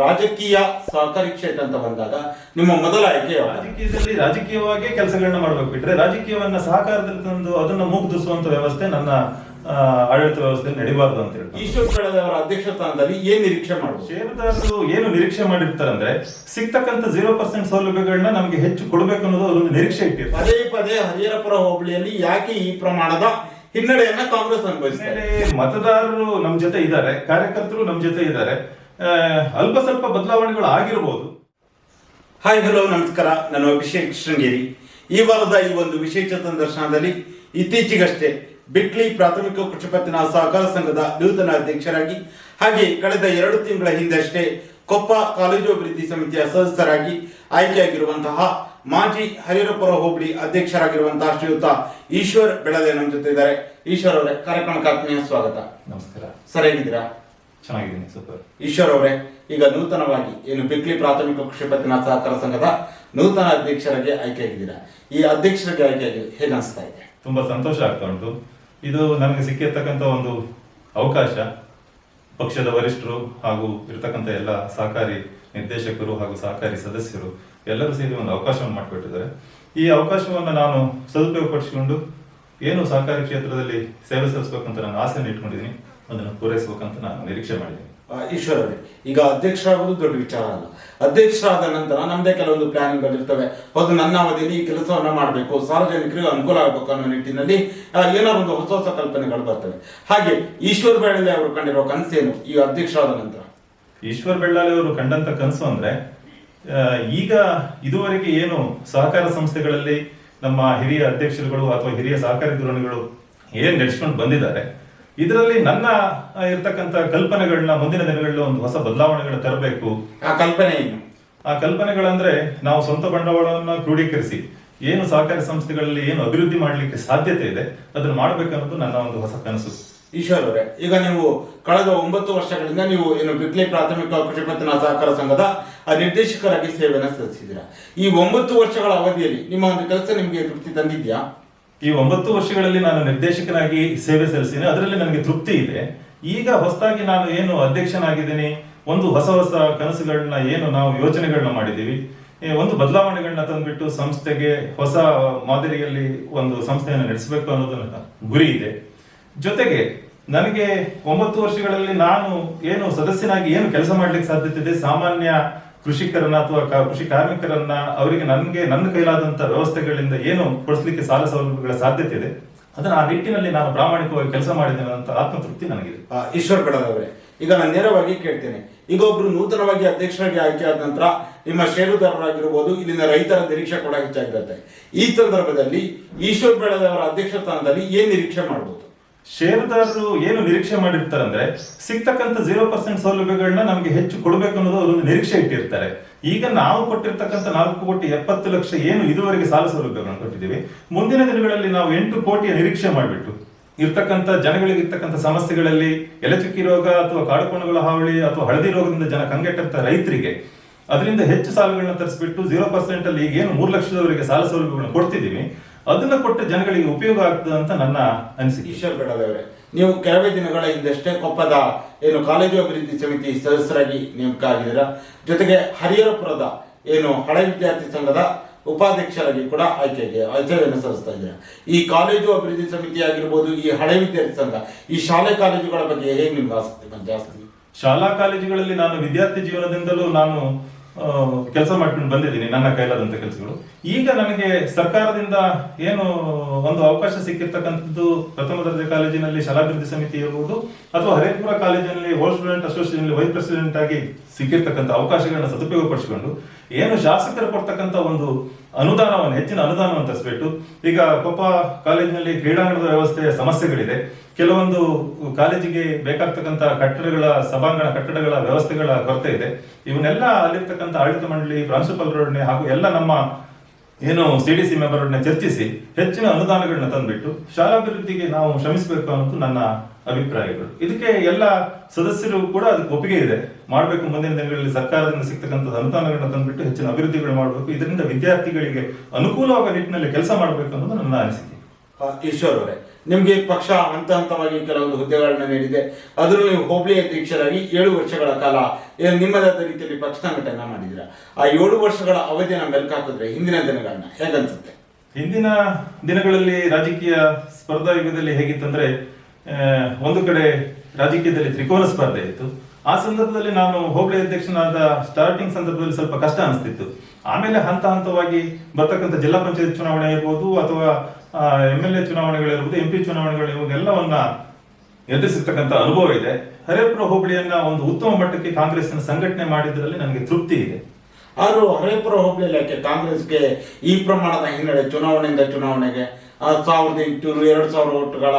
ರಾಜಕೀಯ ಸಹಕಾರಿ ಕ್ಷೇತ್ರ ಅಂತ ಬಂದಾಗ ನಿಮ್ಮ ಮೊದಲ ಆಯ್ಕೆ? ರಾಜಕೀಯದಲ್ಲಿ ರಾಜಕೀಯವಾಗಿ ಕೆಲಸಗಳನ್ನ ಮಾಡ್ಬೇಕು ಬಿಟ್ರೆ ರಾಜಕೀಯವನ್ನ ಸಹಕಾರದಲ್ಲಿ ತಂದು ಅದನ್ನ ಮುಗ್ದಿಸುವಂತ ವ್ಯವಸ್ಥೆ ನನ್ನ ಆಡಳಿತ ವ್ಯವಸ್ಥೆ ನಡಿಬಾರ್ದು ಅಂತ ಹೇಳಿ ಈಶ್ವರ ಅಧ್ಯಕ್ಷ ಸ್ಥಾನದಲ್ಲಿ ಏನ್ ನಿರೀಕ್ಷೆ ಮಾಡುದು ಷೇರುದಾರರು ಏನು ನಿರೀಕ್ಷೆ ಮಾಡಿರ್ತಾರಂದ್ರೆ ಸಿಗ್ತಕ್ಕಂತ ಜೀರೋ ಪರ್ಸೆಂಟ್ ಸೌಲಭ್ಯಗಳನ್ನ ನಮ್ಗೆ ಹೆಚ್ಚು ಕೊಡಬೇಕು ಅನ್ನೋದು ಅವರೊಂದು ನಿರೀಕ್ಷೆ ಇಟ್ಟಿರ್ತಾರೆ. ಪದೇ ಪದೇ ಹರಿಹರಪುರ ಹೋಬಳಿಯಲ್ಲಿ ಯಾಕೆ ಈ ಪ್ರಮಾಣದ ಹಿನ್ನಡೆಯನ್ನ ಕಾಂಗ್ರೆಸ್ ಅನುಭವಿಸಿದೆ ಮತದಾರರು ನಮ್ ಜೊತೆ ಇದ್ದಾರೆ ಕಾರ್ಯಕರ್ತರು ನಮ್ ಜೊತೆ ಇದ್ದಾರೆ. ಅಲ್ಪ ಸ್ವಲ್ಪ ಬದಲಾವಣೆಗಳು ಆಗಿರಬಹುದು ಹಾಯ್ ಹಲೋ ನಮಸ್ಕಾರ. ನಾನು ಅಭಿಷೇಕ್ ಶೃಂಗೇರಿ. ಈ ವಾರದ ಈ ಒಂದು ವಿಶೇಷ ಸಂದರ್ಶನದಲ್ಲಿ ಇತ್ತೀಚೆಗಷ್ಟೇ ಬಿಟ್ಲಿ ಪ್ರಾಥಮಿಕ ಕೃಷಿ ಪತ್ತಿನ ಸಹಕಾರ ಸಂಘದ ನೂತನ ಅಧ್ಯಕ್ಷರಾಗಿ ಹಾಗೆ ಕಳೆದ ಎರಡು ತಿಂಗಳ ಹಿಂದಷ್ಟೇ ಕೊಪ್ಪ ಕಾಲೇಜು ಅಭಿವೃದ್ಧಿ ಸಮಿತಿಯ ಸದಸ್ಯರಾಗಿ ಆಯ್ಕೆಯಾಗಿರುವಂತಹ ಮಾಜಿ ಹರಿಹರಪುರ ಹೋಬಳಿ ಅಧ್ಯಕ್ಷರಾಗಿರುವಂತಹ ಶ್ರೀಯುತ ಈಶ್ವರ್ ಬೆಳದೆ ನಮ್ಮ ಜೊತೆ ಇದ್ದಾರೆ. ಈಶ್ವರ್ ಅವರೇ ಕಾರ್ಯಕ್ರಮಕ್ಕೆ ಆತ್ಮೀಯ ಸ್ವಾಗತ. ನಮಸ್ಕಾರ. ಸರ್ ಹೇಗಿದ್ದೀರಾ? ಚೆನ್ನಾಗಿದ್ದೀನಿ ಸೂಪರ್. ಈಶ್ವರ್ ಅವರೇ ಈಗ ನೂತನವಾಗಿ ಏನು ಬಿಕ್ಲಿ ಪ್ರಾಥಮಿಕ ಕೃಷಿ ಪತ್ತಿನ ಸಹಕಾರ ಸಂಘದ ನೂತನ ಅಧ್ಯಕ್ಷರಾಗಿ ಆಯ್ಕೆಯಾಗಿದ್ದೀರಾ? ಈ ಅಧ್ಯಕ್ಷರಿಗೆ ಆಯ್ಕೆಯಾಗಿ ಹೇಗೆ ಅನಿಸ್ತಾ ಇದೆ? ತುಂಬಾ ಸಂತೋಷ ಆಗ್ತಾ ಉಂಟು. ಇದು ನನಗೆ ಸಿಕ್ಕಿರ್ತಕ್ಕಂಥ ಒಂದು ಅವಕಾಶ. ಪಕ್ಷದ ವರಿಷ್ಠರು ಹಾಗೂ ಇರತಕ್ಕಂಥ ಎಲ್ಲ ಸಹಕಾರಿ ನಿರ್ದೇಶಕರು ಹಾಗೂ ಸಹಕಾರಿ ಸದಸ್ಯರು ಎಲ್ಲರೂ ಸೇರಿ ಒಂದು ಅವಕಾಶವನ್ನು ಮಾಡಿಕೊಟ್ಟಿದ್ದಾರೆ. ಈ ಅವಕಾಶವನ್ನು ನಾನು ಸದುಪಯೋಗಪಡಿಸಿಕೊಂಡು ಏನು ಸಹಕಾರಿ ಕ್ಷೇತ್ರದಲ್ಲಿ ಸೇವೆ ಸಲ್ಲಿಸಬೇಕಂತ ನಾನು ಆಸೆಯನ್ನು ಇಟ್ಕೊಂಡಿದ್ದೀನಿ. ಅದನ್ನು ಪೂರೈಸಬೇಕಂತ ನಾನು ನಿರೀಕ್ಷೆ ಮಾಡಿದ್ದೀನಿ. ಈಶ್ವರವೇ ಈಗ ಅಧ್ಯಕ್ಷರಾಗೋದು ದೊಡ್ಡ ವಿಚಾರ ಅಲ್ಲ. ಅಧ್ಯಕ್ಷರಾದ ನಂತರ ನಮ್ಮದೇ ಕೆಲವೊಂದು ಪ್ಲಾನಿಂಗ್ಗಳು ಇರ್ತವೆ. ಹೌದು ನನ್ನ ಅವಧಿಯಲ್ಲಿ ಈ ಕೆಲಸವನ್ನ ಮಾಡಬೇಕು ಸಾರ್ವಜನಿಕರಿಗೆ ಅನುಕೂಲ ಆಗಬೇಕು ಅನ್ನೋ ನಿಟ್ಟಿನಲ್ಲಿ ಏನೋ ಒಂದು ಹೊಸ ಹೊಸ ಕಲ್ಪನೆಗಳು ಬರ್ತವೆ. ಹಾಗೆ ಈಶ್ವರ್ ಬೆಳ್ಳಾಲೆ ಅವರು ಕಂಡಿರೋ ಕನಸೇನು ಈ ಅಧ್ಯಕ್ಷರಾದ ನಂತರ? ಈಶ್ವರ್ ಬೆಳ್ಳಾಲಿ ಅವರು ಕಂಡಂತ ಕನಸು ಅಂದ್ರೆ ಈಗ ಇದುವರೆಗೆ ಏನು ಸಹಕಾರ ಸಂಸ್ಥೆಗಳಲ್ಲಿ ನಮ್ಮ ಹಿರಿಯ ಅಧ್ಯಕ್ಷರುಗಳು ಅಥವಾ ಹಿರಿಯ ಸಹಕಾರಿ ಧೋರಣೆಗಳು ಏನ್ ನಡೆಸ್ಕೊಂಡು ಬಂದಿದ್ದಾರೆ ಇದರಲ್ಲಿ ನನ್ನ ಇರ್ತಕ್ಕಂತ ಇರ್ತಕ್ಕಂಥ ಕಲ್ಪನೆಗಳನ್ನ ಮುಂದಿನ ದಿನಗಳಲ್ಲಿ ಒಂದು ಹೊಸ ಬದಲಾವಣೆಗಳನ್ನ ತರಬೇಕು. ಆ ಕಲ್ಪನೆ ಏನು? ಆ ಕಲ್ಪನೆಗಳಂದ್ರೆ ನಾವು ಸ್ವಂತ ಬಂಡವಾಳವನ್ನ ಕ್ರೋಢೀಕರಿಸಿ ಏನು ಸಹಕಾರಿ ಸಂಸ್ಥೆಗಳಲ್ಲಿ ಏನು ಅಭಿವೃದ್ಧಿ ಮಾಡಲಿಕ್ಕೆ ಸಾಧ್ಯತೆ ಇದೆ ಅದನ್ನು ಮಾಡಬೇಕನ್ನೋದು ನನ್ನ ಒಂದು ಹೊಸ ಕನಸು. ಈಶ್ವರ್ ಅವರೇ ಈಗ ನೀವು ಕಳೆದ ಒಂಬತ್ತು ವರ್ಷಗಳಿಂದ ನೀವು ಏನು ಬಿಕ್ಲಿ ಪ್ರಾಥಮಿಕ ಕೃಷಿ ಪತ್ತಿನ ಸಹಕಾರ ಸಂಘದ ಆ ನಿರ್ದೇಶಕರಾಗಿ ಸೇವೆಯನ್ನು ಸಲ್ಲಿಸಿದ್ದೀರಾ. ಈ ಒಂಬತ್ತು ವರ್ಷಗಳ ಅವಧಿಯಲ್ಲಿ ನಿಮ್ಮ ಒಂದು ಕೆಲಸ ನಿಮಗೆ ತೃಪ್ತಿ ತಂದಿದ್ಯಾ? ಈ ಒಂಬತ್ತು ವರ್ಷಗಳಲ್ಲಿ ನಾನು ನಿರ್ದೇಶಕನಾಗಿ ಸೇವೆ ಸಲ್ಲಿಸಿನಿ ಅದರಲ್ಲಿ ನನಗೆ ತೃಪ್ತಿ ಇದೆ. ಈಗ ಹೊಸದಾಗಿ ನಾನು ಏನು ಅಧ್ಯಕ್ಷನಾಗಿದ್ದೀನಿ, ಒಂದು ಹೊಸ ಹೊಸ ಕನಸುಗಳನ್ನ, ಏನು ನಾವು ಯೋಚನೆಗಳನ್ನ ಮಾಡಿದ್ದೀವಿ. ಒಂದು ಬದಲಾವಣೆಗಳನ್ನ ತಂದ್ಬಿಟ್ಟು ಸಂಸ್ಥೆಗೆ ಹೊಸ ಮಾದರಿಯಲ್ಲಿ ಒಂದು ಸಂಸ್ಥೆಯನ್ನು ನಡೆಸಬೇಕು ಅನ್ನೋದು ನನ್ನ ಗುರಿ ಇದೆ. ಜೊತೆಗೆ ನನಗೆ ಒಂಬತ್ತು ವರ್ಷಗಳಲ್ಲಿ ನಾನು ಏನು ಸದಸ್ಯನಾಗಿ ಏನು ಕೆಲಸ ಮಾಡ್ಲಿಕ್ಕೆ ಸಾಧ್ಯತೆ ಇದೆ, ಸಾಮಾನ್ಯ ಕೃಷಿಕರನ್ನ ಅಥವಾ ಕೃಷಿ ಕಾರ್ಮಿಕರನ್ನ ಅವರಿಗೆ ನನಗೆ, ನನ್ನ ಕೈಲಾದಂತ ವ್ಯವಸ್ಥೆಗಳಿಂದ ಏನು ಕೊಡಿಸ್ಲಿಕ್ಕೆ ಸಾಲ ಸೌಲಭ್ಯಗಳ ಸಾಧ್ಯತೆ ಇದೆ? ಅದನ್ನ ಆ ನಿಟ್ಟಿನಲ್ಲಿ ನಾನು ಪ್ರಾಮಾಣಿಕವಾಗಿ ಕೆಲಸ ಮಾಡಿದ್ದೇನೆ ಅಂತ ಆತ್ಮತೃಪ್ತಿ ನನಗಿದೆ. ಈಶ್ವರ್ ಬೆಳದವರೇ ಈಗ ನಾನು ನೇರವಾಗಿ ಕೇಳ್ತೇನೆ. ಈಗ ಒಬ್ರು ನೂತನವಾಗಿ ಅಧ್ಯಕ್ಷರಾಗಿ ಆದ ನಂತರ ನಿಮ್ಮ ಷೇರುದಾರರಾಗಿರ್ಬೋದು, ಇಲ್ಲಿನ ರೈತರ ನಿರೀಕ್ಷೆ ಕೂಡ ಹೆಚ್ಚಾಗಿರುತ್ತೆ. ಈ ಸಂದರ್ಭದಲ್ಲಿ ಈಶ್ವರ್ ಬೆಳದವರ ಅಧ್ಯಕ್ಷ ಸ್ಥಾನದಲ್ಲಿ ಏನ್ ನಿರೀಕ್ಷೆ ಮಾಡಬಹುದು ಷೇರುದಾರರು ಏನು ನಿರೀಕ್ಷೆ ಮಾಡಿರ್ತಾರಂದ್ರೆ ಸಿಗ್ತಕ್ಕಂಥ ಜೀರೋ ಪರ್ಸೆಂಟ್ ಸೌಲಭ್ಯಗಳನ್ನ ನಮ್ಗೆ ಹೆಚ್ಚು ಕೊಡಬೇಕು ಅನ್ನೋದು ಅವರೊಂದು ನಿರೀಕ್ಷೆ ಇಟ್ಟಿರ್ತಾರೆ. ಈಗ ನಾವು ಕೊಟ್ಟಿರ್ತಕ್ಕಂಥ ನಾಲ್ಕು ಕೋಟಿ ಎಪ್ಪತ್ತು ಲಕ್ಷ ಏನು ಇದುವರೆಗೆ ಸಾಲ ಸೌಲಭ್ಯಗಳನ್ನು ಕೊಟ್ಟಿದ್ದೀವಿ. ಮುಂದಿನ ದಿನಗಳಲ್ಲಿ ನಾವು ಎಂಟು ಕೋಟಿಯ ನಿರೀಕ್ಷೆ ಮಾಡಿಬಿಟ್ಟು ಇರ್ತಕ್ಕಂಥ ಜನಗಳಿಗೆ ಇರ್ತಕ್ಕಂಥ ಸಮಸ್ಯೆಗಳಲ್ಲಿ ಎಲೆಚುಕ್ಕಿ ರೋಗ ಅಥವಾ ಕಾಡುಕೋಣಗಳ ಹಾವಳಿ ಅಥವಾ ಹಳದಿ ರೋಗದಿಂದ ಜನ ಕಂಗೆಟ್ಟಂತ ರೈತರಿಗೆ ಅದರಿಂದ ಹೆಚ್ಚು ಸಾಲಗಳನ್ನ ತರಿಸ್ಬಿಟ್ಟು ಜೀರೋ ಪರ್ಸೆಂಟ್ ಅಲ್ಲಿ ಈಗ ಏನು ಮೂರು ಲಕ್ಷದವರೆಗೆ ಸಾಲ ಸೌಲಭ್ಯಗಳನ್ನ ಕೊಡ್ತಿದ್ದೀವಿ. ಅದನ್ನ ಕೊಟ್ಟ ಜನಗಳಿಗೆ ಉಪಯೋಗ ಆಗ್ತದೆ ಅಂತ ನನ್ನ ಅನಿಸಿಕೆ. ಈಶ್ವರ್ ಬೇಡದವ್ರೆ ನೀವು ಕೆಲವೇ ದಿನಗಳ ಹಿಂದಷ್ಟೇ ಕೊಪ್ಪದ ಏನು ಕಾಲೇಜು ಅಭಿವೃದ್ಧಿ ಸಮಿತಿ ಸದಸ್ಯರಾಗಿ ನೇಮಕ ಆಗಿದ್ದೀರಾ ಜೊತೆಗೆ ಹರಿಹರಪುರದ ಏನು ಹಳೆ ವಿದ್ಯಾರ್ಥಿ ಸಂಘದ ಉಪಾಧ್ಯಕ್ಷರಾಗಿ ಕೂಡ ಆಯ್ಕೆಗೆ ಆಯ್ಕೆಯನ್ನು ಸಲ್ಲಿಸ್ತಾ ಇದ್ದೀರಾ? ಈ ಕಾಲೇಜು ಅಭಿವೃದ್ಧಿ ಸಮಿತಿ ಆಗಿರ್ಬೋದು ಈ ಹಳೆ ವಿದ್ಯಾರ್ಥಿ ಸಂಘ ಈ ಶಾಲೆ ಕಾಲೇಜುಗಳ ಬಗ್ಗೆ ಹೇಗೆ ನಿಮ್ಗೆ ಆಸಕ್ತಿ ಬಂತು? ಜಾಸ್ತಿ ಶಾಲಾ ಕಾಲೇಜುಗಳಲ್ಲಿ ನಾನು ವಿದ್ಯಾರ್ಥಿ ಜೀವನದಿಂದಲೂ ನಾನು ಕೆಲಸ ಮಾಡ್ಕೊಂಡು ಬಂದಿದ್ದೀನಿ ನನ್ನ ಕೈಲಾದಂತ ಕೆಲಸಗಳು. ಈಗ ನನಗೆ ಸರ್ಕಾರದಿಂದ ಏನು ಒಂದು ಅವಕಾಶ ಸಿಕ್ಕಿರ್ತಕ್ಕಂಥದ್ದು ಪ್ರಥಮ ದರ್ಜೆ ಕಾಲೇಜಿನಲ್ಲಿ ಶಾಲಾಭಿವೃದ್ಧಿ ಸಮಿತಿ ಇರಬಹುದು ಅಥವಾ ಹರೇಪುರ ಕಾಲೇಜಿನಲ್ಲಿ whole student association vice president ಆಗಿ ಸಿಕ್ಕಿರ್ತಕ್ಕಂಥ ಅವಕಾಶಗಳನ್ನ ಸದುಪಯೋಗಪಡಿಸಿಕೊಂಡು, ಏನು ಶಾಸಕರು ಕೊಡ್ತಕ್ಕಂಥ ಒಂದು ಅನುದಾನವನ್ನು, ಹೆಚ್ಚಿನ ಅನುದಾನವನ್ನು ತರಿಸ್ಬಿಟ್ಟು, ಈಗ ಕೊಪ್ಪ ಕಾಲೇಜಿನಲ್ಲಿ ಕ್ರೀಡಾಂಗಣದ ವ್ಯವಸ್ಥೆಯ ಸಮಸ್ಯೆಗಳಿದೆ. ಕೆಲವೊಂದು ಕಾಲೇಜಿಗೆ ಬೇಕಾಗ್ತಕ್ಕಂಥ ಕಟ್ಟಡಗಳ, ಸಭಾಂಗಣ ಕಟ್ಟಡಗಳ ವ್ಯವಸ್ಥೆಗಳ ಕೊರತೆ ಇದೆ. ಇವನ್ನೆಲ್ಲ ಅಲ್ಲಿರ್ತಕ್ಕಂಥ ಆಡಳಿತ ಮಂಡಳಿ ಪ್ರಾಂಶುಪಾಲರೊಡನೆ ಹಾಗೂ ಎಲ್ಲ ನಮ್ಮ ಏನು ಸಿ ಡಿ ಸಿ ಮೆಂಬರ್ನ ಚರ್ಚಿಸಿ ಹೆಚ್ಚಿನ ಅನುದಾನಗಳನ್ನ ತಂದುಬಿಟ್ಟು ಶಾಲಾಭಿವೃದ್ಧಿಗೆ ನಾವು ಶ್ರಮಿಸಬೇಕು ಅನ್ನೋದು ನನ್ನ ಅಭಿಪ್ರಾಯಗಳು. ಇದಕ್ಕೆ ಎಲ್ಲ ಸದಸ್ಯರು ಕೂಡ ಅದಕ್ಕೆ ಒಪ್ಪಿಗೆ ಇದೆ. ಮಾಡಬೇಕು ಮುಂದಿನ ದಿನಗಳಲ್ಲಿ ಸರ್ಕಾರದಿಂದ ಸಿಗ್ತಕ್ಕಂಥ ಅನುದಾನಗಳನ್ನ ತಂದುಬಿಟ್ಟು ಹೆಚ್ಚಿನ ಅಭಿವೃದ್ಧಿಗಳು ಮಾಡಬೇಕು. ಇದರಿಂದ ವಿದ್ಯಾರ್ಥಿಗಳಿಗೆ ಅನುಕೂಲವಾಗುವ ನಿಟ್ಟಿನಲ್ಲಿ ಕೆಲಸ ಮಾಡಬೇಕು ಅನ್ನೋದು ನನ್ನ ಅನಿಸಿಕೆ. ಈಶ್ವರ್ ಅವರೇ ನಿಮಗೆ ಪಕ್ಷ ಹಂತ ಹಂತವಾಗಿ ಕೆಲವೊಂದು ಹುದ್ದೆಗಳನ್ನ ನೀಡಿದೆ. ಅದರಲ್ಲಿ ನೀವು ಹೋಬಳಿ ಅಧ್ಯಕ್ಷರಾಗಿ ಏಳು ವರ್ಷಗಳ ಕಾಲ ನಿಮ್ಮದಾದ ರೀತಿಯಲ್ಲಿ ಪಕ್ಷ ಸಂಘಟನೆ ಮಾಡಿದ್ರ ಆ ಏಳು ವರ್ಷಗಳ ಅವಧಿಯನ್ನು ಮೆಲ್ಕಾಕಿದ್ರೆ ಹಿಂದಿನ ದಿನಗಳನ್ನ ಹೇಗನ್ಸುತ್ತೆ? ಹಿಂದಿನ ದಿನಗಳಲ್ಲಿ ರಾಜಕೀಯ ಸ್ಪರ್ಧಾ ಯುಗದಲ್ಲಿ ಹೇಗಿತ್ತಂದ್ರೆ ಒಂದು ಕಡೆ ರಾಜಕೀಯದಲ್ಲಿ ತ್ರಿಕೋನ ಸ್ಪರ್ಧೆ ಇತ್ತು. ಆ ಸಂದರ್ಭದಲ್ಲಿ ನಾನು ಹೋಬಳಿ ಅಧ್ಯಕ್ಷನಾದ ಸ್ಟಾರ್ಟಿಂಗ್ ಸಂದರ್ಭದಲ್ಲಿ ಸ್ವಲ್ಪ ಕಷ್ಟ ಅನಿಸ್ತಿತ್ತು. ಆಮೇಲೆ ಹಂತ ಹಂತವಾಗಿ ಬರ್ತಕ್ಕಂಥ ಜಿಲ್ಲಾ ಪಂಚಾಯತ್ ಚುನಾವಣೆ ಇರ್ಬೋದು ಅಥವಾ ಎಂ ಎಲ್ ಎ ಚುನಾವಣೆಗಳಿರ್ಬೋದು ಎಂ ಪಿ ಚುನಾವಣೆಗಳು ಇವಾಗೆಲ್ಲವನ್ನ ಎದುರಿಸಿರ್ತಕ್ಕಂಥ ಅನುಭವ ಇದೆ. ಹರೇಪುರ ಹೋಬಳಿಯನ್ನ ಒಂದು ಉತ್ತಮ ಮಟ್ಟಕ್ಕೆ ಕಾಂಗ್ರೆಸ್ನ ಸಂಘಟನೆ ಮಾಡಿದ್ರಲ್ಲಿ ನನಗೆ ತೃಪ್ತಿ ಇದೆ. ಆದರೂ ಹರೇಪುರ ಹೋಬಳಿಯಲ್ಲಿ ಯಾಕೆ ಕಾಂಗ್ರೆಸ್ಗೆ ಈ ಪ್ರಮಾಣದ ಹಿನ್ನಡೆ ಚುನಾವಣೆಯಿಂದ ಚುನಾವಣೆಗೆ ಸಾವಿರದ ಎಂಟುನೂರು, ಎರಡು ಸಾವಿರ ಓಟುಗಳ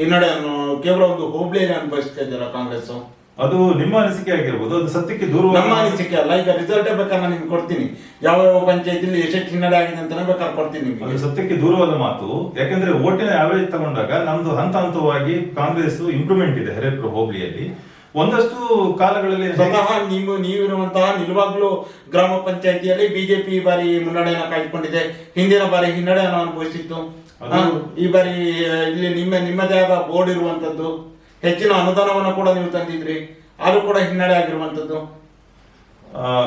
ಹಿನ್ನಡೆಯನ್ನು ಕೇವಲ ಒಂದು ಹೋಬಳಿಯಲ್ಲಿ ಅನುಭವಿಸ್ತಾ ಇದ್ದೀರಾ ಕಾಂಗ್ರೆಸ್ ಅದು ನಿಮ್ಮ ಅನಿಸಿಕೆ ಆಗಿರ್ಬೋದು ಅದು ಸತ್ಯಕ್ಕೆ ದೂರ ನಮ್ಮ ಅನಿಸಿಕೆ ಅಲ್ಲ. ಈಗ ರಿಸಲ್ಟ್ ಬೇಕಾದ್ರೆ ನಾನು ನಿಮ್ಗೆ ಕೊಡ್ತೀನಿ. ಯಾವ ಯಾವ ಪಂಚಾಯತಿಲಿ ಎಷ್ಟೆಷ್ಟು ಹಿನ್ನಡೆ ಆಗಿದೆ ಅಂತಾನೆ ಬೇಕಾದ್ರೆ ಕೊಡ್ತೀನಿ ಅದು ಸತ್ಯಕ್ಕೆ ದೂರವಾದ ಮಾತು. ಯಾಕಂದ್ರೆ ಓಟಿನ ಆವರೇಜ್ ತಗೊಂಡಾಗ ನಮ್ದು ಹಂತ ಹಂತವಾಗಿ ಕಾಂಗ್ರೆಸ್ ಇಂಪ್ರೂವ್ಮೆಂಟ್ ಇದೆ ಹರೇಪುರ ಹೋಬಳಿಯಲ್ಲಿ. ಒಂದಷ್ಟು ಕಾಲಗಳಲ್ಲಿ ಸ್ವತಃ ನೀವು ನೀವಿರುವಂತಹ ನಿಲುವಾಗ್ಲೂ ಗ್ರಾಮ ಪಂಚಾಯತಿಯಲ್ಲಿ ಬಿಜೆಪಿ ಈ ಬಾರಿ ಮುನ್ನಡೆಯನ್ನು ಕಾಯ್ದುಕೊಂಡಿದೆ. ಹಿಂದಿನ ಬಾರಿ ಹಿನ್ನಡೆಯನ್ನು ಅನುಭವಿಸಿತ್ತು. ಅದು- ಆ, ಈ ಬಾರಿ ಆ, ಇಲ್ಲಿ ನಿಮ್ಮ ನಿಮ್ಮದೇ ಆದ ಬೋರ್ಡ್ ಇರುವಂತದ್ದು. ಹೆಚ್ಚಿನ ಅನುದಾನವನ್ನು ಕೂಡ ನೀವು ತಂದಿದ್ರಿ. ಅದು ಕೂಡ ಹಿನ್ನಡೆ ಆಗಿರುವಂತದ್ದು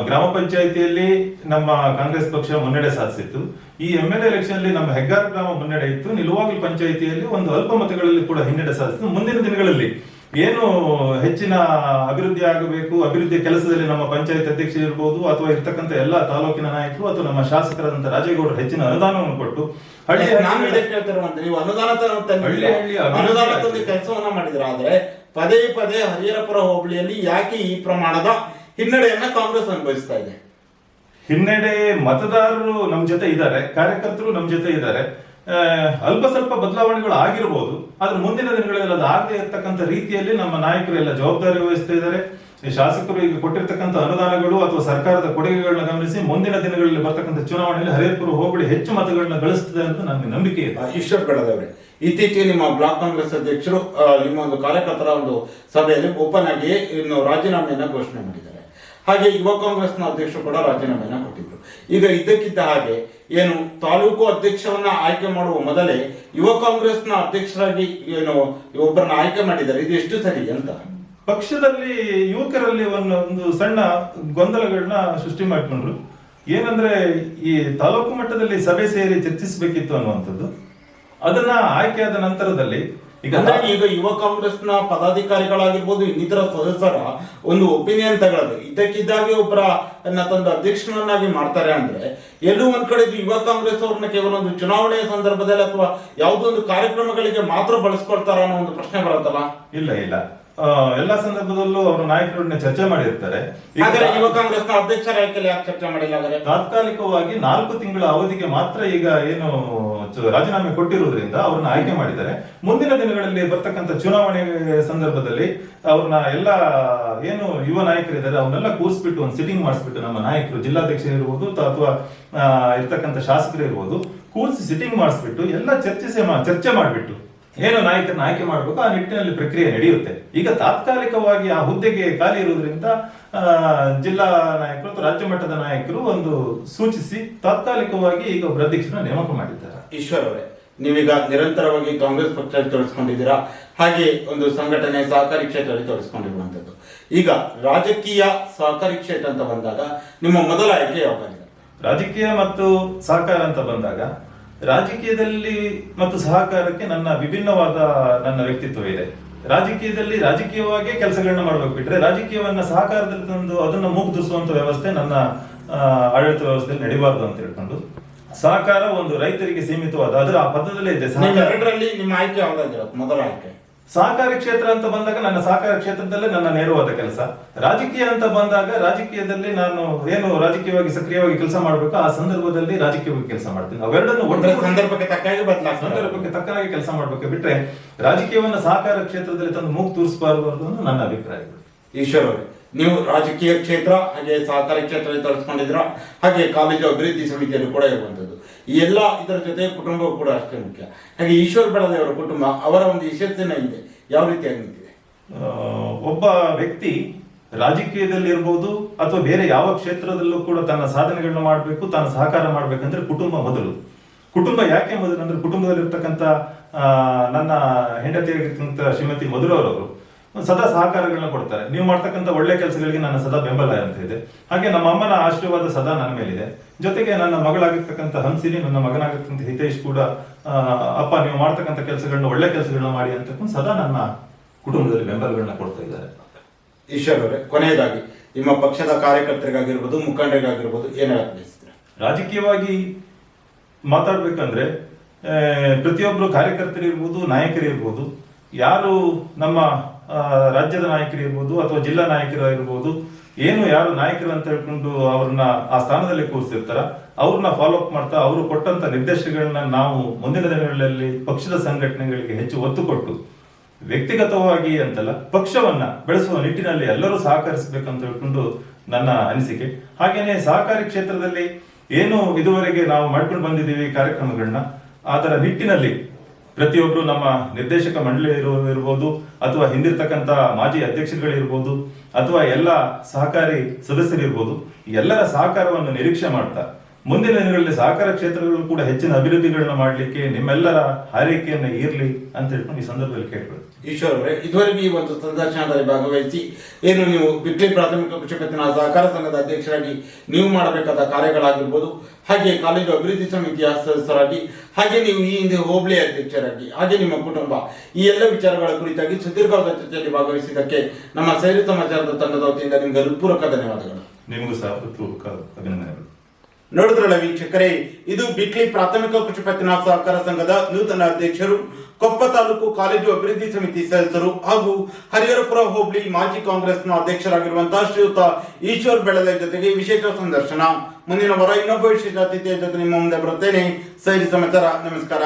ಗ್ರಾಮ ಪಂಚಾಯಿತಿಯಲ್ಲಿ ನಮ್ಮ ಕಾಂಗ್ರೆಸ್ ಪಕ್ಷ ಮುನ್ನಡೆ ಸಾಧಿಸಿತ್ತು. ಈ ಎಂ ಎಲ್ ಎಲೆಕ್ಷನ್ ಅಲ್ಲಿ ನಮ್ಮ ಹೆಗ್ಗಾರ ಗ್ರಾಮ ಮುನ್ನಡೆ ಇತ್ತು. ನಿಲುವಾಗಲು ಪಂಚಾಯಿತಿಯಲ್ಲಿ ಒಂದು ಅಲ್ಪ ಮತಗಳಲ್ಲಿ ಕೂಡ ಹಿನ್ನಡೆ ಸಾಧಿಸಿತ್ತು. ಮುಂದಿನ ದಿನಗಳಲ್ಲಿ ಏನು ಹೆಚ್ಚಿನ ಅಭಿವೃದ್ಧಿ ಆಗಬೇಕು ಅಭಿವೃದ್ಧಿ ಕೆಲಸದಲ್ಲಿ ನಮ್ಮ ಪಂಚಾಯತ್ ಅಧ್ಯಕ್ಷ ಇರ್ಬೋದು ಅಥವಾ ಇರ್ತಕ್ಕಂಥ ಎಲ್ಲ ತಾಲೂಕಿನ ನಾಯಕರು ಅಥವಾ ನಮ್ಮ ಶಾಸಕರಾದಂತಹ ರಾಜೇಗೌಡರು ಹೆಚ್ಚಿನ ಅನುದಾನವನ್ನು ಕೊಟ್ಟು ಹಳ್ಳಿ ನಾನು ನೀವು ಅನುದಾನ? ಹಳ್ಳಿ ಹಳ್ಳಿ ಅನುದಾನ. ತಂದು ಕೆಲಸವನ್ನ ಮಾಡಿದ್ರ ಆದ್ರೆ ಪದೇ ಪದೇ ಹರಿಹರಪುರ ಹೋಬಳಿಯಲ್ಲಿ ಯಾಕೆ ಈ ಪ್ರಮಾಣದ ಹಿನ್ನಡೆಯನ್ನ ಕಾಂಗ್ರೆಸ್ ಅನುಭವಿಸ್ತಾ ಇದೆ ಹಿನ್ನಡೆ ಮತದಾರರು ನಮ್ಮ ಜೊತೆ ಇದ್ದಾರೆ ಕಾರ್ಯಕರ್ತರು ನಮ್ಮ ಜೊತೆ ಇದ್ದಾರೆ ಅಲ್ಪ ಸ್ವಲ್ಪ ಬದಲಾವಣೆಗಳು ಆಗಿರಬಹುದು ಆದ್ರೆ ಮುಂದಿನ ದಿನಗಳಲ್ಲಿ ಅದು ಆಗದೆ ಇರತಕ್ಕಂಥ ರೀತಿಯಲ್ಲಿ ನಮ್ಮ ನಾಯಕರು ಎಲ್ಲ ಜವಾಬ್ದಾರಿ ವಹಿಸ್ತಾ ಇದ್ದಾರೆ. ಶಾಸಕರು ಈಗ ಕೊಟ್ಟಿರ್ತಕ್ಕಂಥ ಅನುದಾನಗಳು ಅಥವಾ ಸರ್ಕಾರದ ಕೊಡುಗೆಗಳನ್ನ ಗಮನಿಸಿ ಮುಂದಿನ ದಿನಗಳಲ್ಲಿ ಬರ್ತಕ್ಕಂಥ ಚುನಾವಣೆಯಲ್ಲಿ ಹರಿಯಪುರ ಹೋಬಳಿ ಹೆಚ್ಚು ಮತಗಳನ್ನ ಗಳಿಸ್ತದೆ ಅಂತ ನನಗೆ ನಂಬಿಕೆ ಇದೆ. ಈಶ್ವರ್ ಬೆಳದವ್ರೆ ಇತ್ತೀಚೆಗೆ ನಿಮ್ಮ ಬ್ಲಾಕ್ ಕಾಂಗ್ರೆಸ್ ಅಧ್ಯಕ್ಷರು ನಿಮ್ಮ ಒಂದು ಕಾರ್ಯಕರ್ತರ ಒಂದು ಸಭೆಯಲ್ಲಿ ಓಪನ್ ಆಗಿ ಇನ್ನು ರಾಜೀನಾಮೆಯನ್ನ ಘೋಷಣೆ ಮಾಡಿದ್ದಾರೆ. ಹಾಗೆ ಯುವ ಕಾಂಗ್ರೆಸ್ನ ಅಧ್ಯಕ್ಷರು ಕೂಡ ರಾಜೀನಾಮೆಯನ್ನು ಕೊಟ್ಟಿದ್ದರು ಈಗ ಇದ್ದಕ್ಕಿದ್ದ ಹಾಗೆ ಏನು ತಾಲೂಕು ಅಧ್ಯಕ್ಷವನ್ನ ಆಯ್ಕೆ ಮಾಡುವ ಮೊದಲೇ ಯುವ ಕಾಂಗ್ರೆಸ್ನ ಅಧ್ಯಕ್ಷರಾಗಿ ಏನು ಒಬ್ಬರನ್ನ ಆಯ್ಕೆ ಮಾಡಿದ್ದಾರೆ. ಇದು ಎಷ್ಟು ಸರಿ ಅಂತ? ಪಕ್ಷದಲ್ಲಿ ಯುವಕರಲ್ಲಿ ಒಂದು ಒಂದು ಸಣ್ಣ ಗೊಂದಲಗಳನ್ನ ಸೃಷ್ಟಿ ಮಾಡಿಕೊಂಡ್ರು. ಏನಂದ್ರೆ ಈ ತಾಲೂಕು ಮಟ್ಟದಲ್ಲಿ ಸಭೆ ಸೇರಿ ಚರ್ಚಿಸಬೇಕಿತ್ತು ಅನ್ನುವಂಥದ್ದು. ಅದನ್ನ ಆಯ್ಕೆಯಾದ ನಂತರದಲ್ಲಿ ಈಗ ಈಗ ಯುವ ಕಾಂಗ್ರೆಸ್ನ ಪದಾಧಿಕಾರಿಗಳಾಗಿರ್ಬೋದು ಇನ್ನಿತರ ಸದಸ್ಯರ ಒಂದು ಒಪಿನಿಯನ್ ತಗೊಳ್ಳೋದು. ಇದ್ದಕ್ಕಿದ್ದಾಗೆ ಒಬ್ಬರ ತಂದು ಅಧ್ಯಕ್ಷರನ್ನಾಗಿ ಮಾಡ್ತಾರೆ ಅಂದ್ರೆ ಎಲ್ಲೂ ಒಂದ್ ಕಡೆ ಯುವ ಕಾಂಗ್ರೆಸ್ ಅವ್ರನ್ನ ಕೇವಲ ಒಂದು ಚುನಾವಣೆಯ ಸಂದರ್ಭದಲ್ಲಿ ಅಥವಾ ಯಾವುದೋ ಒಂದು ಕಾರ್ಯಕ್ರಮಗಳಿಗೆ ಮಾತ್ರ ಬಳಸ್ಕೊಳ್ತಾರ ಅನ್ನೋ ಒಂದು ಪ್ರಶ್ನೆ ಬರುತ್ತಲ್ಲ? ಇಲ್ಲ ಇಲ್ಲ. ಎಲ್ಲಾ ಸಂದರ್ಭದಲ್ಲೂ ಅವರು ನಾಯಕರೊಡನೆ ಚರ್ಚೆ ಮಾಡಿರ್ತಾರೆ. ಹಾಗಾದ್ರೆ ಯುವ ಕಾಂಗ್ರೆಸ್ನ ಅಧ್ಯಕ್ಷರ ಆಯ್ಕೆಯಲ್ಲಿ ಯಾಕೆ ಚರ್ಚೆ ಮಾಡಿಲ್ಲ ತಾತ್ಕಾಲಿಕವಾಗಿ ನಾಲ್ಕು ತಿಂಗಳ ಅವಧಿಗೆ ಮಾತ್ರ ಈಗ ಏನು ರಾಜೀನಾಮೆ ಕೊಟ್ಟಿರುವುದರಿಂದ ಅವ್ರನ್ನ ಆಯ್ಕೆ ಮಾಡಿದ್ದಾರೆ. ಮುಂದಿನ ದಿನಗಳಲ್ಲಿ ಬರ್ತಕ್ಕಂಥ ಚುನಾವಣೆ ಸಂದರ್ಭದಲ್ಲಿ ಅವ್ರನ್ನ ಎಲ್ಲ ಏನು ಯುವ ನಾಯಕರಿದ್ದಾರೆ ಅವ್ರನ್ನೆಲ್ಲ ಕೂರಿಸ್ಬಿಟ್ಟು ಒಂದು ಸಿಟ್ಟಿಂಗ್ ಮಾಡಿಸ್ಬಿಟ್ಟು ನಮ್ಮ ನಾಯಕರು ಜಿಲ್ಲಾಧ್ಯಕ್ಷರು ಇರ್ಬೋದು ಅಥವಾ ಇರ್ತಕ್ಕಂಥ ಶಾಸಕರು ಇರ್ಬೋದು ಕೂರಿಸಿ ಸಿಟ್ಟಿಂಗ್ ಮಾಡಿಸ್ಬಿಟ್ಟು ಎಲ್ಲ ಚರ್ಚಿಸಿ ಚರ್ಚೆ ಮಾಡಿಬಿಟ್ಟು ಏನು ನಾಯಕರನ್ನ ಆಯ್ಕೆ ಮಾಡಬೇಕು ಆ ನಿಟ್ಟಿನಲ್ಲಿ ಪ್ರಕ್ರಿಯೆ ನಡೆಯುತ್ತೆ. ಈಗ ತಾತ್ಕಾಲಿಕವಾಗಿ ಆ ಹುದ್ದೆಗೆ ಖಾಲಿ ಇರುವುದರಿಂದ ಆ, ಜಿಲ್ಲಾ ನಾಯಕರು ಅಥವಾ ರಾಜ್ಯ ಮಟ್ಟದ ನಾಯಕರು ಒಂದು ಸೂಚಿಸಿ ತಾತ್ಕಾಲಿಕವಾಗಿ ಈಗ ಅಧ್ಯಕ್ಷರನ್ನ ನೇಮಕ ಮಾಡಿದ್ದಾರೆ. ಈಶ್ವರ್ ಅವರೇ ನೀವೀಗ ನಿರಂತರವಾಗಿ ಕಾಂಗ್ರೆಸ್ ಪಕ್ಷದಲ್ಲಿ ತೊಡಗಿಸ್ಕೊಂಡಿದ್ದೀರಾ? ಹಾಗೆ ಒಂದು ಸಂಘಟನೆ ಸಹಕಾರಿ ಕ್ಷೇತ್ರದಲ್ಲಿ ತೊಡಗಿಸ್ಕೊಂಡಿರುವಂತದ್ದು ಈಗ ರಾಜಕೀಯ ಸಹಕಾರಿ ಕ್ಷೇತ್ರ ಅಂತ ಬಂದಾಗ ನಿಮ್ಮ ಮೊದಲ ಆಯ್ಕೆ ಯಾವಾಗ ರಾಜಕೀಯ ಮತ್ತು ಸಹಕಾರ ಅಂತ ಬಂದಾಗ ರಾಜಕೀಯದಲ್ಲಿ ಮತ್ತು ಸಹಕಾರಕ್ಕೆ ನನ್ನ ವಿಭಿನ್ನವಾದ ನನ್ನ ವ್ಯಕ್ತಿತ್ವ ಇದೆ. ರಾಜಕೀಯದಲ್ಲಿ ರಾಜಕೀಯವಾಗಿ ಕೆಲಸಗಳನ್ನ ಮಾಡಬೇಕು ಬಿಟ್ರೆ ರಾಜಕೀಯವನ್ನ ಸಹಕಾರದಲ್ಲಿ ತಂದು ಅದನ್ನ ಮೂಗ್ದಿಸುವಂತ ವ್ಯವಸ್ಥೆ ನನ್ನ ಆಡಳಿತ ವ್ಯವಸ್ಥೆಯಲ್ಲಿ ನಡಿಬಾರ್ದು ಅಂತ ಹೇಳ್ಕೊಂಡು ಸಹಕಾರ ಒಂದು ರೈತರಿಗೆ ಸೀಮಿತವಾದ ಅದರ ಆ ಪದದಲ್ಲೇ ಇದೆ. ನಿಮ್ಮ ಸಹಕಾರ ನಿಮ್ಮ ಆಯ್ಕೆ ಮೊದಲ ಆಯ್ಕೆ. ಸಹಕಾರಿ ಕ್ಷೇತ್ರ ಅಂತ ಬಂದಾಗ ನನ್ನ ಸಹಕಾರಿ ಕ್ಷೇತ್ರದಲ್ಲೇ ನನ್ನ ನೇರವಾದ ಕೆಲಸ. ರಾಜಕೀಯ ಅಂತ ಬಂದಾಗ ರಾಜಕೀಯದಲ್ಲಿ ನಾನು ಏನು ರಾಜಕೀಯವಾಗಿ ಸಕ್ರಿಯವಾಗಿ ಕೆಲಸ ಮಾಡಬೇಕು ಆ ಸಂದರ್ಭದಲ್ಲಿ ರಾಜಕೀಯವಾಗಿ ಕೆಲಸ ಮಾಡ್ತೀನಿ. ಅವೆರಡನ್ನು ಒಂದರ ಒಟ್ಟು ಸಂದರ್ಭಕ್ಕೆ ತಕ್ಕಾಗಿ ಬದಲಾಗ ಸಂದರ್ಭಕ್ಕೆ ತಕ್ಕನಾಗಿ ಕೆಲಸ ಮಾಡ್ಬೇಕು ಬಿಟ್ರೆ ರಾಜಕೀಯವನ್ನು ಸಹಕಾರ ಕ್ಷೇತ್ರದಲ್ಲಿ ತಂದು ಮೂಗ್ ತೂರಿಸಬಾರದು ಅನ್ನೋದು ನನ್ನ ಅಭಿಪ್ರಾಯ. ಈಶ್ವರ ನೀವು ರಾಜಕೀಯ ಕ್ಷೇತ್ರ, ಹಾಗೆ ಸಹಕಾರ ಕ್ಷೇತ್ರದಲ್ಲಿ ತರಿಸ್ಕೊಂಡಿದ್ರ ಹಾಗೆ ಕಾಲೇಜು ಅಭಿವೃದ್ಧಿ ಸಮಿತಿಯಲ್ಲಿ ಕೂಡ ಇರುವಂತದ್ದು ಈ ಎಲ್ಲ ಇದರ ಜೊತೆ ಕುಟುಂಬವು ಕೂಡ ಅಷ್ಟೇ ಮುಖ್ಯ. ಹಾಗೆ ಈಶ್ವರ್ ಬೆಳದೆಯವರ ಕುಟುಂಬ, ಅವರ ಒಂದು ಯಶಸ್ಸಿನ ಇದೆ. ಯಾವ ರೀತಿಯಾಗಿ ನಿಂತಿದೆ ಒಬ್ಬ ವ್ಯಕ್ತಿ ರಾಜಕೀಯದಲ್ಲಿ ಇರ್ಬೋದು, ಅಥವಾ ಬೇರೆ ಯಾವ ಕ್ಷೇತ್ರದಲ್ಲೂ ಕೂಡ ತನ್ನ ಸಾಧನೆಗಳನ್ನ ಮಾಡಬೇಕು ತನ್ನ ಸಹಕಾರ ಮಾಡ್ಬೇಕಂದ್ರೆ ಕುಟುಂಬ ಮೊದಲು. ಕುಟುಂಬ ಯಾಕೆ ಮೊದಲು? ಅಂದ್ರೆ ಕುಟುಂಬದಲ್ಲಿರ್ತಕ್ಕಂಥ ನನ್ನ ಹೆಂಡತಿಯಾಗಿರ್ತಕ್ಕಂಥ ಶ್ರೀಮತಿ ಮಧುರವರವರು ಸದಾ ಸಹಕಾರಗಳನ್ನ ಕೊಡ್ತಾರೆ. ನೀವು ಮಾಡ್ತಕ್ಕಂಥ ಒಳ್ಳೆ ಕೆಲಸಗಳಿಗೆ ನನ್ನ ಸದಾ ಬೆಂಬಲ ಅಂತ ಇದೆ. ಹಾಗೆ ನಮ್ಮ ಅಮ್ಮನ ಆಶೀರ್ವಾದ ಸದಾ ನನ್ನ ಮೇಲಿದೆ. ಜೊತೆಗೆ ನನ್ನ ಮಗಳಾಗಿರ್ತಕ್ಕಂಥ ಹಂಸಿನಿ ನನ್ನ ಮಗನಾಗಿರ್ತಕ್ಕಂಥ ಹಿತೇಶ್ ಕೂಡ ಅಪ್ಪ ನೀವು ಮಾಡ್ತಕ್ಕಂಥ ಕೆಲಸಗಳನ್ನ ಒಳ್ಳೆ ಕೆಲಸಗಳನ್ನ ಮಾಡಿ ಅಂತಕ್ಕಂಥ ಸದಾ ನನ್ನ ಕುಟುಂಬದಲ್ಲಿ ಬೆಂಬಲಗಳನ್ನ ಕೊಡ್ತಾ ಇದ್ದಾರೆ. ಈಶ್ವರ್ ಅವರೇ ಕೊನೆಯದಾಗಿ ನಿಮ್ಮ ಪಕ್ಷದ ಕಾರ್ಯಕರ್ತರಿಗಾಗಿರ್ಬೋದು ಮುಖಂಡರಿಗಾಗಿರ್ಬೋದು ಏನ್ ಬಯಸ್ತೀರಾ? ರಾಜಕೀಯವಾಗಿ ಮಾತಾಡ್ಬೇಕಂದ್ರೆ ಪ್ರತಿಯೊಬ್ಬರು ಕಾರ್ಯಕರ್ತರಿರ್ಬೋದು ನಾಯಕರಿರ್ಬೋದು ಯಾರು ನಮ್ಮ ಆ, ನಾಯಕರು ಇರ್ಬೋದು ಅಥವಾ ಜಿಲ್ಲಾ ನಾಯಕರಾಗಿರ್ಬೋದು ಏನು ಯಾರು ನಾಯಕರು ಅಂತ ಹೇಳ್ಕೊಂಡು ಅವ್ರನ್ನ ಆ ಸ್ಥಾನದಲ್ಲಿ ಕೂರಿಸಿರ್ತಾರ ಅವ್ರನ್ನ ಫಾಲೋ ಅಪ್ ಮಾಡ್ತಾ ಅವರು ಕೊಟ್ಟಂತ ನಿರ್ದೇಶನಗಳನ್ನ ನಾವು ಮುಂದಿನ ದಿನಗಳಲ್ಲಿ ಪಕ್ಷದ ಸಂಘಟನೆಗಳಿಗೆ ಹೆಚ್ಚು ಒತ್ತು ಕೊಟ್ಟು ವ್ಯಕ್ತಿಗತವಾಗಿ ಅಂತಲ್ಲ ಪಕ್ಷವನ್ನ ಬೆಳೆಸುವ ನಿಟ್ಟಿನಲ್ಲಿ ಎಲ್ಲರೂ ಸಹಕರಿಸಬೇಕಂತ ಹೇಳ್ಕೊಂಡು ನನ್ನ ಅನಿಸಿಕೆ. ಹಾಗೇನೆ ಸಹಕಾರಿ ಕ್ಷೇತ್ರದಲ್ಲಿ ಏನು ಇದುವರೆಗೆ ನಾವು ಮಾಡ್ಕೊಂಡು ಬಂದಿದ್ದೀವಿ ಕಾರ್ಯಕ್ರಮಗಳನ್ನ ಅದರ ನಿಟ್ಟಿನಲ್ಲಿ ಪ್ರತಿಯೊಬ್ರು ನಮ್ಮ ನಿರ್ದೇಶಕ ಮಂಡಳಿ ಇರಬಹುದು ಅಥವಾ ಹಿಂದಿರ್ತಕ್ಕಂಥ ಮಾಜಿ ಅಧ್ಯಕ್ಷರುಗಳಿರ್ಬೋದು ಅಥವಾ ಎಲ್ಲ ಸಹಕಾರಿ ಸದಸ್ಯರಿರ್ಬೋದು ಎಲ್ಲರ ಸಹಕಾರವನ್ನು ನಿರೀಕ್ಷೆ ಮಾಡ್ತಾ, ಮುಂದಿನ ದಿನಗಳಲ್ಲಿ ಸಹಕಾರ ಕ್ಷೇತ್ರಗಳು ಕೂಡ ಹೆಚ್ಚಿನ ಅಭಿವೃದ್ಧಿಗಳನ್ನ ಮಾಡಲಿಕ್ಕೆ, ನಿಮ್ಮೆಲ್ಲರ ಹಾರೈಕೆಯನ್ನು ಇರಲಿ ಅಂತ ಹೇಳ್ಕೊಂಡು ಈ ಸಂದರ್ಭದಲ್ಲಿ ಕೇಳ್ಕೊಳ್ತೀನಿ. ಈಶ್ವರ್ ಅವರೇ ಇದುವರೆಗೆ ಈ ಒಂದು ಸಂದರ್ಶನದಲ್ಲಿ ಭಾಗವಹಿಸಿ, ಏನು ನೀವು ಬಿಟ್ಲಿ ಪ್ರಾಥಮಿಕ ಕೃಷಿ ಸಹಕಾರ ಸಂಘದ ಅಧ್ಯಕ್ಷರಾಗಿ ನೀವು ಮಾಡಬೇಕಾದ ಕಾರ್ಯಗಳಾಗಿರ್ಬೋದು, ಹಾಗೆ ಕಾಲೇಜು ಅಭಿವೃದ್ಧಿ ಸಮಿತಿಯ ಸದಸ್ಯರಾಗಿ ಹಾಗೆ ನೀವು ಈ ಹಿಂದೆ ಹೋಬಳಿ ಅಧ್ಯಕ್ಷರಾಗಿ, ಹಾಗೆ ನಿಮ್ಮ ಕುಟುಂಬ, ಈ ಎಲ್ಲ ವಿಚಾರಗಳ ಕುರಿತಾಗಿ ಸುದೀರ್ಘವಾದ ಚರ್ಚೆಯಲ್ಲಿ ಭಾಗವಹಿಸಿದ್ದಕ್ಕೆ ನಮ್ಮ ಸೈರಿ ಸಮಾಚಾರದ ತಂಡದ ವತಿಯಿಂದ ನಿಮಗೆ ಹೃತ್ಪೂರ್ವಕ ಧನ್ಯವಾದಗಳು. ನಿಮಗೂ ಸಹ ಹೃತ್ಪೂರ್ವಕ ಅಭಿನಂದನೆಗಳು. ನೋಡಿದ್ರಲ್ಲ ವೀಕ್ಷಕರೇ, ಇದು ಬಿಟ್ಲಿ ಪ್ರಾಥಮಿಕ ಕೃಷಿ ಪತ್ತಿನ ಸಹಕಾರ ಸಂಘದ ನೂತನ ಅಧ್ಯಕ್ಷರು, ಕೊಪ್ಪ ತಾಲೂಕು ಕಾಲೇಜು ಅಭಿವೃದ್ಧಿ ಸಮಿತಿ ಸದಸ್ಯರು ಹಾಗೂ ಹರಿಹರಪುರ ಹೋಬಳಿ ಮಾಜಿ ಕಾಂಗ್ರೆಸ್ನ ಅಧ್ಯಕ್ಷರಾಗಿರುವಂತಹ ಶ್ರೀಯುತ ಈಶ್ವರ್ ಬೆಳಲೆ ಜೊತೆಗೆ ವಿಶೇಷ ಸಂದರ್ಶನ. ಮುಂದಿನ ವಾರ ಇನ್ನೊಬ್ಬ ವಿಶೇಷ ಅತಿಥಿಯ ಜೊತೆ ನಿಮ್ಮ ಮುಂದೆ ಬರುತ್ತೇನೆ. ಸರಿ ಸಮಾಚಾರ, ನಮಸ್ಕಾರ.